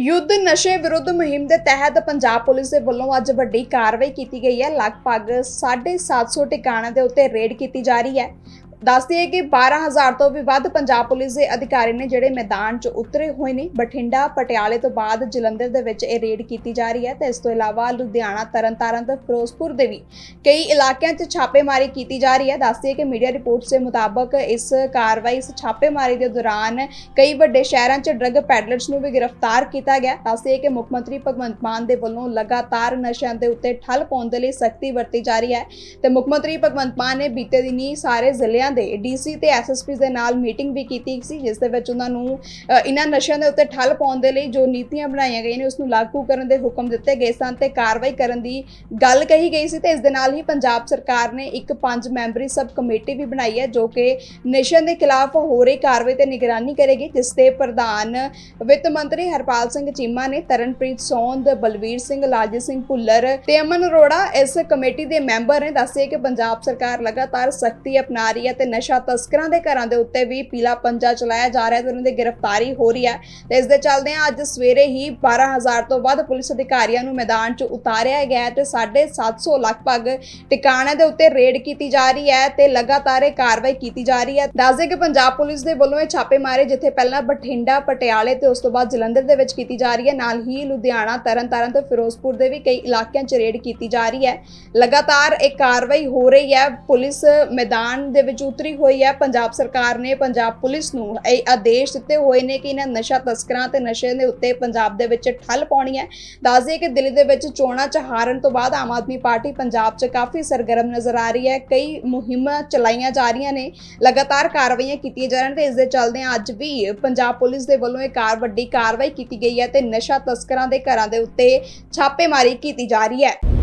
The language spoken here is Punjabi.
ਯੁੱਧ ਨਸ਼ੇ ਵਿਰੁੱਧ ਮੁਹਿੰਮ ਦੇ ਤਹਿਤ ਪੰਜਾਬ ਪੁਲਿਸ ਦੇ ਵੱਲੋਂ ਅੱਜ ਵੱਡੀ ਕਾਰਵਾਈ ਕੀਤੀ ਗਈ ਹੈ। ਲਗਭਗ 750 ਟਿਕਾਣਿਆਂ ਦੇ ਉੱਤੇ ਰੇਡ ਕੀਤੀ ਜਾ ਰਹੀ ਹੈ। ਦੱਸਦੀ ਹੈ ਕਿ 12000 ਤੋਂ ਵੀ ਵੱਧ ਪੰਜਾਬ ਪੁਲਿਸ ਦੇ ਅਧਿਕਾਰੀ ਨੇ ਜਿਹੜੇ ਮੈਦਾਨ 'ਚ ਉਤਰੇ ਹੋਏ ਨੇ, ਬਠਿੰਡਾ, ਪਟਿਆਲੇ ਤੋਂ ਬਾਅਦ ਜਲੰਧਰ ਦੇ ਵਿੱਚ ਇਹ ਰੇਡ ਕੀਤੀ ਜਾ ਰਹੀ ਹੈ ਤੇ ਇਸ ਤੋਂ ਇਲਾਵਾ ਲੁਧਿਆਣਾ, ਤਰਨਤਾਰਨ ਤੇ ਫਿਰੋਜ਼ਪੁਰ ਦੇ ਵੀ ਕਈ ਇਲਾਕਿਆਂ 'ਚ ਛਾਪੇਮਾਰੀ ਕੀਤੀ ਜਾ ਰਹੀ ਹੈ। ਦੱਸਦੀ ਹੈ ਕਿ ਮੀਡੀਆ ਰਿਪੋਰਟਸ ਦੇ ਮੁਤਾਬਕ ਇਸ ਕਾਰਵਾਈ, ਇਸ ਛਾਪੇਮਾਰੀ ਦੇ ਦੌਰਾਨ ਕਈ ਵੱਡੇ ਸ਼ਹਿਰਾਂ 'ਚ ਡਰੱਗ ਪੈਡਲਰਸ ਨੂੰ ਵੀ ਗ੍ਰਿਫਤਾਰ ਕੀਤਾ ਗਿਆ। ਦੱਸਦੇ ਕਿ ਮੁੱਖ ਮੰਤਰੀ ਭਗਵੰਤ ਮਾਨ ਦੇ ਵੱਲੋਂ ਲਗਾਤਾਰ ਨਸ਼ਿਆਂ ਦੇ ਉੱਤੇ ਠੱਲ ਪਾਉਣ ਦੇ ਲਈ ਸਖਤੀ ਵਰਤੀ ਜਾ ਰਹੀ ਹੈ ਤੇ ਮੁੱਖ ਮੰਤਰੀ ਭਗਵੰਤ ਮਾਨ ਨੇ ਬੀਤੇ ਦਿਨੀ ਸਾਰੇ ਜ਼ਿਲ੍ਹਿਆਂ ਦੇ ਡੀਸੀ ਤੇ ਐਸਐਸਪੀ ਦੇ ਨਾਲ ਮੀਟਿੰਗ ਵੀ ਕੀਤੀ ਸੀ, ਜਿਸ ਦੇ ਵਿੱਚ ਉਹਨਾਂ ਨੂੰ ਇਹਨਾਂ ਨਸ਼ਿਆਂ ਦੇ ਉੱਤੇ ਠੱਲ ਪਾਉਣ ਦੇ ਲਈ ਜੋ ਨੀਤੀਆਂ ਬਣਾਈਆਂ ਗਈਆਂ ਨੇ, ਉਸ ਨੂੰ ਲਾਗੂ ਕਰਨ ਦੇ ਹੁਕਮ ਦਿੱਤੇ ਗਏ ਸਨ ਤੇ ਕਾਰਵਾਈ ਕਰਨ ਦੀ ਗੱਲ ਕਹੀ ਗਈ ਸੀ ਤੇ ਇਸ ਦੇ ਨਾਲ ਹੀ ਪੰਜਾਬ ਸਰਕਾਰ ਨੇ ਇੱਕ ਪੰਜ ਮੈਂਬਰੀ ਸਬ ਕਮੇਟੀ ਵੀ ਬਣਾਈ ਹੈ, ਜੋ ਕਿ ਨਸ਼ਿਆਂ ਦੇ ਖਿਲਾਫ ਹੋ ਰਹੀ ਕਾਰਵਾਈ ਤੇ ਨਿਗਰਾਨੀ ਕਰੇਗੀ, ਜਿਸ ਦੇ ਪ੍ਰਧਾਨ ਵਿੱਤ ਮੰਤਰੀ ਹਰਪਾਲ ਸਿੰਘ ਚੀਮਾ ਨੇ ਤਰਨਪ੍ਰੀਤ ਸੌਂਦ, ਬਲਵੀਰ ਸਿੰਘ, ਲਾਲਜੀਤ ਸਿੰਘ ਭੁੱਲਰ ਤੇ ਅਮਨ ਅਰੋੜਾ ਇਸ ਕਮੇਟੀ ਦੇ ਮੈਂਬਰ ਨੇ, ਦੱਸਿਆ ਕਿ ਪੰਜਾਬ ਸਰਕਾਰ ਲਗਾਤਾਰ ਸਖਤੀ ਅਪਣਾ ਰਹੀ ਹੈ ਤੇ ਨਸ਼ਾ ਤਸਕਰਾਂ ਦੇ ਘਰਾਂ ਦੇ ਉੱਤੇ ਵੀ ਪੀਲਾ ਪੰਜਾ ਚਲਾਇਆ ਜਾ ਰਿਹਾ ਤੇ ਉਹਨਾਂ ਦੀ ਗ੍ਰਿਫਤਾਰੀ ਹੋ ਰਹੀ ਹੈ। ਤੇ ਇਸ ਦੇ ਚੱਲਦੇ ਅੱਜ ਸਵੇਰੇ ਹੀ 12000 ਤੋਂ ਵੱਧ ਪੁਲਿਸ ਅਧਿਕਾਰੀਆਂ ਨੂੰ ਮੈਦਾਨ 'ਚ ਉਤਾਰਿਆ ਗਿਆ ਤੇ 750 ਲਗਭਗ ਟਿਕਾਣਿਆਂ ਦੇ ਉੱਤੇ ਰੇਡ ਕੀਤੀ ਜਾ ਰਹੀ ਹੈ ਤੇ ਲਗਾਤਾਰ ਇਹ ਕਾਰਵਾਈ ਕੀਤੀ ਜਾ ਰਹੀ ਹੈ। ਦੱਸਦੇ ਕਿ ਪੰਜਾਬ ਪੁਲਿਸ ਦੇ ਵੱਲੋਂ ਇਹ ਛਾਪੇ ਮਾਰੇ ਜਿੱਥੇ ਪਹਿਲਾਂ ਬਠਿੰਡਾ, ਪਟਿਆਲੇ ਤੇ ਉਸ ਤੋਂ ਬਾਅਦ ਜਲੰਧਰ ਦੇ ਵਿੱਚ ਕੀਤੀ ਜਾ ਰਹੀ ਹੈ। ਨਾਲ ਹੀ ਲੁਧਿਆਣਾ, ਤਰਨਤਾਰਨ ਤੇ ਫਿਰੋਜ਼ਪੁਰ ਦੇ ਵੀ ਕਈ ਇਲਾਕਿਆਂ 'ਚ ਰੇਡ ਕੀਤੀ ਜਾ ਰਹੀ ਹੈ। ਲਗਾਤਾਰ ਇਹ ਕਾਰਵਾਈ ਹੋ ਰਹੀ ਹੈ। ਪੁਲਿਸ ਮੈਦਾਨ ਦੇ ਵਿੱਚ ਉਤਰੀ ਹੋਈ ਹੈ, ਪੰਜਾਬ ਸਰਕਾਰ ਨੇ ਪੰਜਾਬ ਪੁਲਿਸ ਨੂੰ ਇਹ ਆਦੇਸ਼ ਦਿੱਤੇ ਹੋਏ ਨੇ ਕਿ ਇਹਨਾਂ ਨਸ਼ਾ ਤਸਕਰਾਂ ਤੇ ਨਸ਼ੇ ਦੇ ਉੱਤੇ ਪੰਜਾਬ ਦੇ ਵਿੱਚ ਠੱਲ ਪਾਉਣੀ ਹੈ। ਦੱਸਦੇ ਕਿ ਦਿੱਲੀ ਦੇ ਵਿੱਚ ਚੋਣਾਂ ਚ ਹਾਰਨ ਤੋਂ ਬਾਅਦ ਆਮ ਆਦਮੀ ਪਾਰਟੀ ਪੰਜਾਬ 'ਚ ਕਾਫੀ ਸਰਗਰਮ ਨਜ਼ਰ ਆ ਰਹੀ ਹੈ। ਕਈ ਮੁਹਿੰਮਾਂ ਚਲਾਈਆਂ ਜਾ ਰਹੀਆਂ ਨੇ, ਲਗਾਤਾਰ ਕਾਰਵਾਈਆਂ ਕੀਤੀਆਂ ਜਾ ਰਹੀਆਂ ਤੇ ਇਸ ਦੇ ਚੱਲਦੇ ਅੱਜ ਵੀ ਪੰਜਾਬ ਪੁਲਿਸ ਦੇ ਵੱਲੋਂ ਇਹ ਕਾਰ ਵੱਡੀ ਕਾਰਵਾਈ ਕੀਤੀ ਗਈ ਹੈ ਤੇ ਨਸ਼ਾ ਤਸਕਰਾਂ ਦੇ ਘਰਾਂ ਦੇ ਉੱਤੇ ਛਾਪੇਮਾਰੀ ਕੀਤੀ ਜਾ ਰਹੀ ਹੈ।